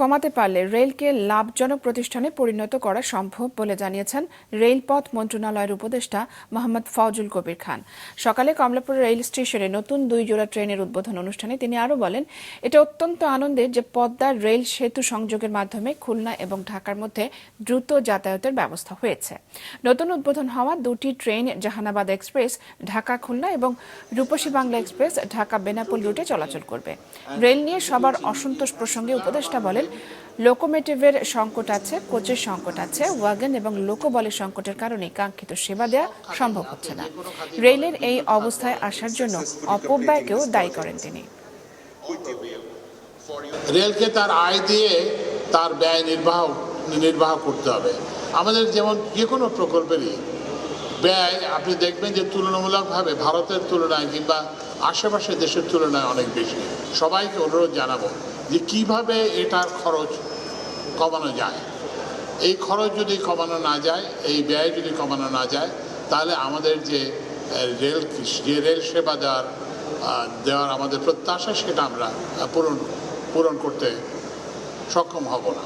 কমাতে পারলে রেলকে লাভজনক প্রতিষ্ঠানে পরিণত করা সম্ভব বলে জানিয়েছেন রেলপথ মন্ত্রণালয়ের উপদেষ্টা মোহাম্মদ ফজল কবির খান। সকালে কমলাপুর রেল স্টেশনে নতুন দুই জোড়া ট্রেনের উদ্বোধন অনুষ্ঠানে তিনি আরও বলেন, এটা অত্যন্ত আনন্দের যে পদ্মার রেল সেতু সংযোগের মাধ্যমে খুলনা এবং ঢাকার মধ্যে দ্রুত যাতায়াতের ব্যবস্থা হয়েছে। নতুন উদ্বোধন হওয়া দুটি ট্রেন জাহানাবাদ এক্সপ্রেস ঢাকা খুলনা এবং রূপসী বাংলা এক্সপ্রেস ঢাকা বেনাপোল রুটে চলাচল করবে। রেল নিয়ে সবার অসন্তোষ প্রসঙ্গে উপদেষ্টা বলেন লোকোমোটিভের সংকট আছে, কোচের সংকট আছে, ওয়াগন এবং লোকবলের সংকটের কারণে কাঙ্ক্ষিত সেবা দেওয়া সম্ভব হচ্ছে না। রেলের এই অবস্থায় আসার জন্য অপব্যয়কেও দায়ী করেন তিনি। রেলকে তার আয় দিয়ে তার ব্যয় নির্বাহ নির্বাহ করতে হবে। আমাদের যেমন যে কোনো প্রকল্পেরই ব্যয়, আপনি দেখবেন যে তুলনামূলকভাবে ভারতের তুলনায় কিংবা আশেপাশের দেশের তুলনায় অনেক বেশি। সবাইকে অনুরোধ জানাব যে কীভাবে এটার খরচ কমানো যায়। এই খরচ যদি কমানো না যায়, এই ব্যয় যদি কমানো না যায়, তাহলে আমাদের যে রেল যে রেল সেবা দেওয়ার দেওয়ার আমাদের প্রত্যাশা, সেটা আমরা পূরণ পূরণ করতে সক্ষম হব না।